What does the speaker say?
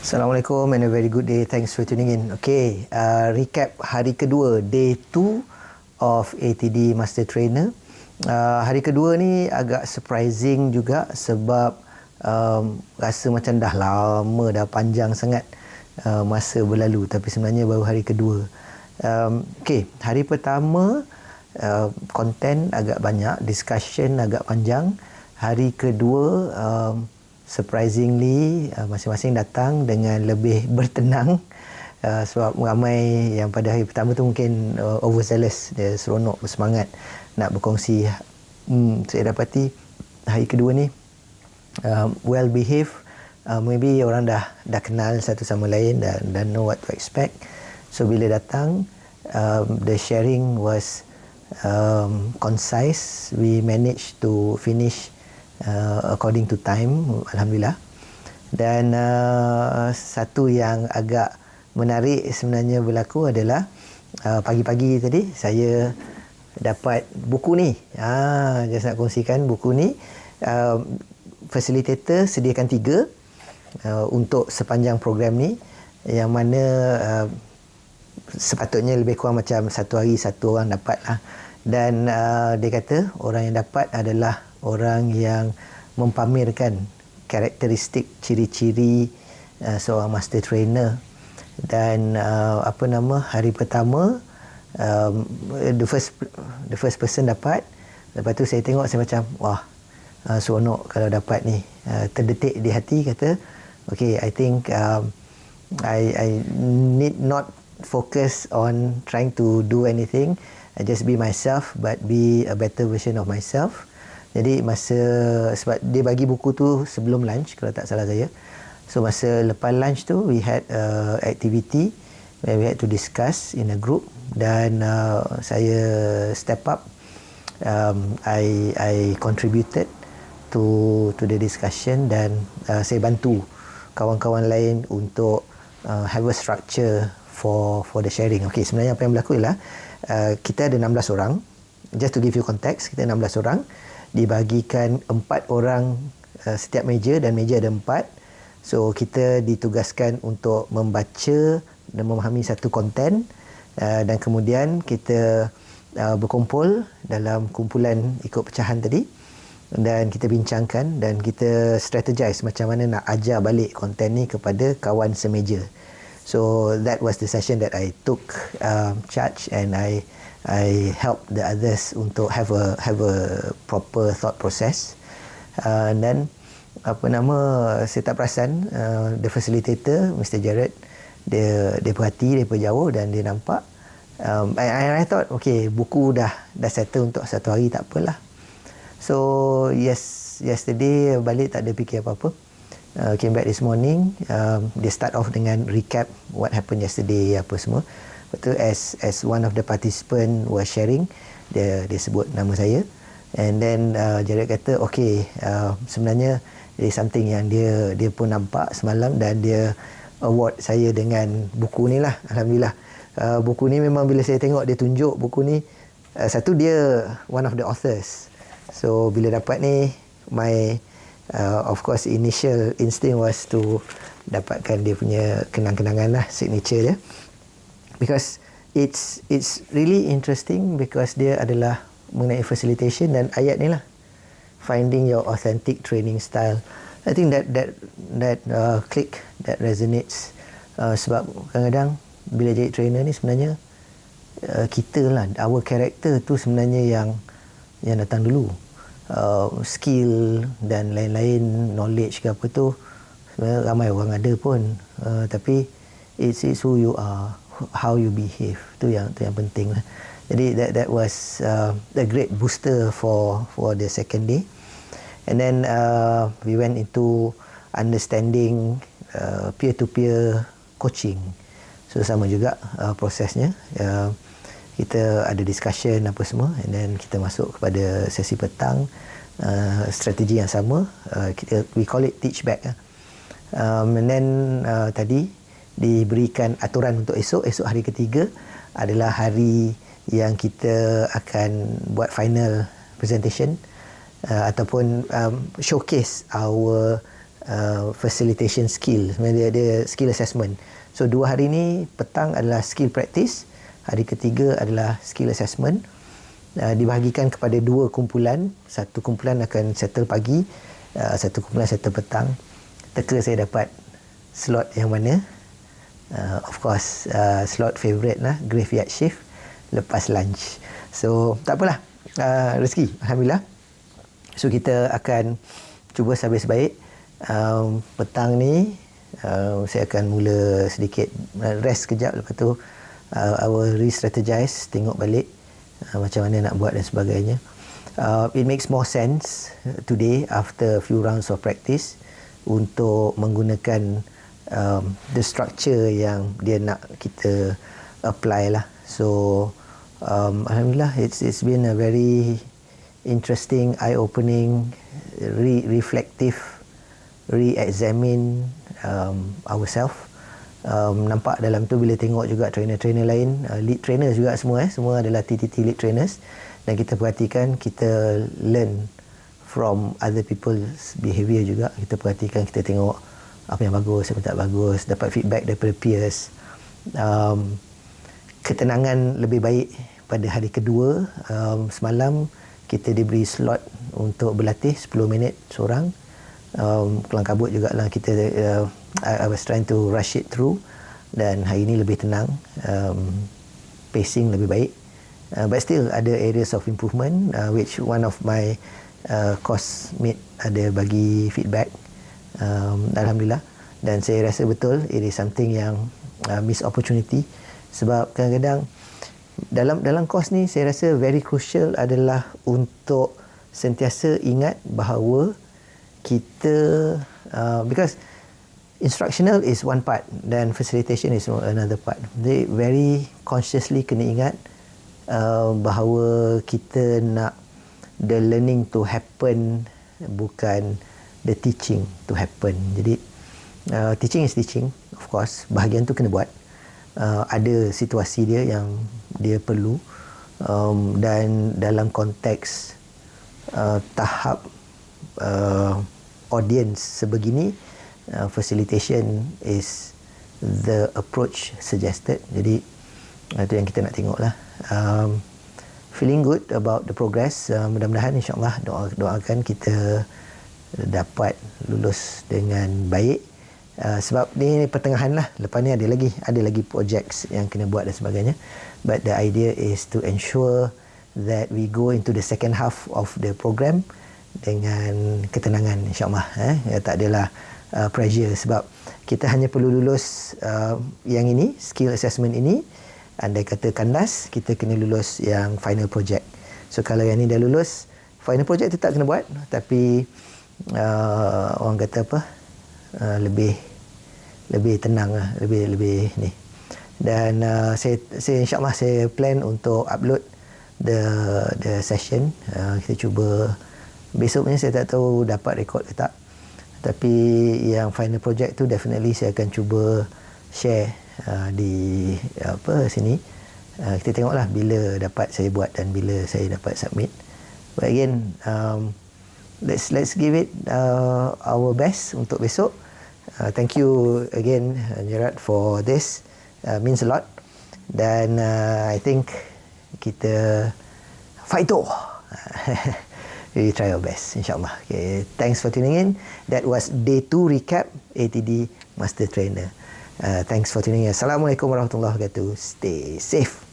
Assalamualaikum and a very good day. Thanks for tuning in. Okay, uh, recap hari kedua, day 2 of ATD Master Trainer. Uh, hari kedua ni agak surprising juga sebab um, rasa macam dah lama, dah panjang sangat uh, masa berlalu. Tapi sebenarnya baru hari kedua. Um, okay, hari pertama uh, content agak banyak, discussion agak panjang. Hari kedua um, surprisingly uh, masing-masing datang dengan lebih bertenang. Uh, sebab ramai yang pada hari pertama tu mungkin uh, overzealous dia seronok bersemangat nak berkongsi hmm, saya dapati hari kedua ni uh, well behave uh, maybe orang dah dah kenal satu sama lain dan dan know what to expect. So bila datang um, the sharing was um, concise. We managed to finish uh, according to time alhamdulillah. Dan uh, satu yang agak menarik sebenarnya berlaku adalah uh, pagi-pagi tadi saya dapat buku ni. Ha just nak kongsikan buku ni. Uh, facilitator sediakan tiga uh, untuk sepanjang program ni. Yang mana uh, sepatutnya lebih kurang macam satu hari satu orang dapat lah dan uh, dia kata orang yang dapat adalah orang yang mempamerkan karakteristik ciri-ciri uh, seorang master trainer dan uh, apa nama hari pertama um, the first the first person dapat. Lepas tu saya tengok saya macam wah uh, seronok kalau dapat ni. Uh, terdetik di hati kata okay I think um, I I need not focus on trying to do anything. I just be myself but be a better version of myself jadi masa sebab dia bagi buku tu sebelum lunch kalau tak salah saya. So masa lepas lunch tu we had a activity where we had to discuss in a group dan uh, saya step up um, I I contributed to to the discussion dan uh, saya bantu kawan-kawan lain untuk uh, have a structure for for the sharing. Okay, sebenarnya apa yang berlaku ialah uh, kita ada 16 orang. Just to give you context, kita 16 orang dibagikan empat orang uh, setiap meja dan meja ada empat. So kita ditugaskan untuk membaca dan memahami satu konten uh, dan kemudian kita uh, berkumpul dalam kumpulan ikut pecahan tadi dan kita bincangkan dan kita strategize macam mana nak ajar balik konten ni kepada kawan semeja. So that was the session that I took um, charge and I I help the others untuk have a have a proper thought process. Uh, and then apa nama saya tak perasan uh, the facilitator Mr Jared dia dia perhati dia jauh dan dia nampak um, I, I, I thought okay buku dah dah settle untuk satu hari tak apalah. So yes yesterday balik tak ada fikir apa-apa. Uh, came back this morning. Um, dia start off dengan recap what happened yesterday apa semua Betul as as one of the participant was sharing dia dia sebut nama saya. And then uh, Jared kata okay uh, sebenarnya there something yang dia dia pun nampak semalam dan dia award saya dengan buku ni lah alhamdulillah. Uh, buku ni memang bila saya tengok dia tunjuk buku ni uh, satu dia one of the authors. So bila dapat ni my uh, of course initial instinct was to dapatkan dia punya kenang-kenangan lah signature dia because it's it's really interesting because dia adalah mengenai facilitation dan ayat ni lah. Finding your authentic training style. I think that that that uh, click that resonates uh, sebab kadang-kadang bila jadi trainer ni sebenarnya uh, kita lah our character tu sebenarnya yang yang datang dulu. Uh, skill dan lain-lain knowledge ke apa tu sebenarnya ramai orang ada pun. Uh, tapi it's, it's who you are how you behave tu yang tu yang penting lah. Jadi that that was uh, a great booster for for the second day. And then uh, we went into understanding uh, peer to peer coaching. So sama juga uh, prosesnya. Uh, kita ada discussion apa semua and then kita masuk kepada sesi petang uh, strategi yang sama uh, kita we call it teach back um, and then uh, tadi diberikan aturan untuk esok. Esok hari ketiga adalah hari yang kita akan buat final presentation uh, ataupun um, showcase our uh, facilitation skill. Sebenarnya dia, dia skill assessment. So dua hari ni petang adalah skill practice hari ketiga adalah skill assessment. Uh, dibahagikan kepada dua kumpulan. Satu kumpulan akan settle pagi uh, satu kumpulan settle petang. Teka saya dapat slot yang mana uh, of course uh, slot favourite lah graveyard shift lepas lunch. So tak apalah. Uh, rezeki alhamdulillah. So kita akan cuba sebaik-baik um, petang ni uh, saya akan mula sedikit uh, rest kejap. Lepas tu uh, I will re-strategize tengok balik uh, macam mana nak buat dan sebagainya. Uh, it makes more sense today after a few rounds of practice untuk menggunakan um, the structure yang dia nak kita apply lah. So um, alhamdulillah it's it's been a very interesting eye opening re reflective re-examine um, ourselves um, nampak dalam tu bila tengok juga trainer-trainer lain uh, lead trainers juga semua eh. Semua adalah TTT lead trainers. Dan kita perhatikan kita learn from other people's behaviour juga. Kita perhatikan kita tengok apa yang bagus apa tak bagus dapat feedback daripada peers. Um, ketenangan lebih baik pada hari kedua um, semalam kita diberi slot untuk berlatih 10 minit seorang. Um, kelang kabut juga lah kita uh, I, I was trying to rush it through dan hari ini lebih tenang. Um, pacing lebih baik. Uh, but still ada areas of improvement uh, which one of my uh, course mate ada bagi feedback um, Alhamdulillah dan saya rasa betul it is something yang uh, miss opportunity sebab kadang-kadang dalam dalam kos ni saya rasa very crucial adalah untuk sentiasa ingat bahawa kita uh, because instructional is one part dan facilitation is another part. They very consciously kena ingat uh, bahawa kita nak the learning to happen bukan the teaching to happen. Jadi uh, teaching is teaching of course. Bahagian tu kena buat. Uh, ada situasi dia yang dia perlu. Um, dan dalam konteks uh, tahap uh, audience sebegini uh, facilitation is the approach suggested. Jadi uh, itu yang kita nak tengok lah. Um, feeling good about the progress. Uh, mudah-mudahan insyaAllah doa doakan kita dapat lulus dengan baik. Uh, sebab ni pertengahan lah. Lepas ni ada lagi ada lagi projects yang kena buat dan sebagainya. But the idea is to ensure that we go into the second half of the program dengan ketenangan insyaallah eh? Ya, tak adalah uh, pressure. Sebab kita hanya perlu lulus uh, yang ini skill assessment ini. Andai kata kandas kita kena lulus yang final project. So kalau yang ni dah lulus final project tetap kena buat. Tapi orang kata apa uh, lebih lebih tenang lah, lebih lebih ni. Dan uh, saya saya insyaallah saya plan untuk upload the the session. Uh, kita cuba besok ni saya tak tahu dapat rekod ke tak. Tapi yang final project tu definitely saya akan cuba share uh, di apa sini. Uh, kita tengoklah bila dapat saya buat dan bila saya dapat submit. But again, um, let's let's give it uh, our best untuk besok. Uh, thank you again, uh, Gerard, for this. Uh, means a lot. Dan uh, I think kita fight to. we try our best, insyaAllah. Okay. Thanks for tuning in. That was day 2 recap ATD Master Trainer. Uh, thanks for tuning in. Assalamualaikum warahmatullahi wabarakatuh. Stay safe.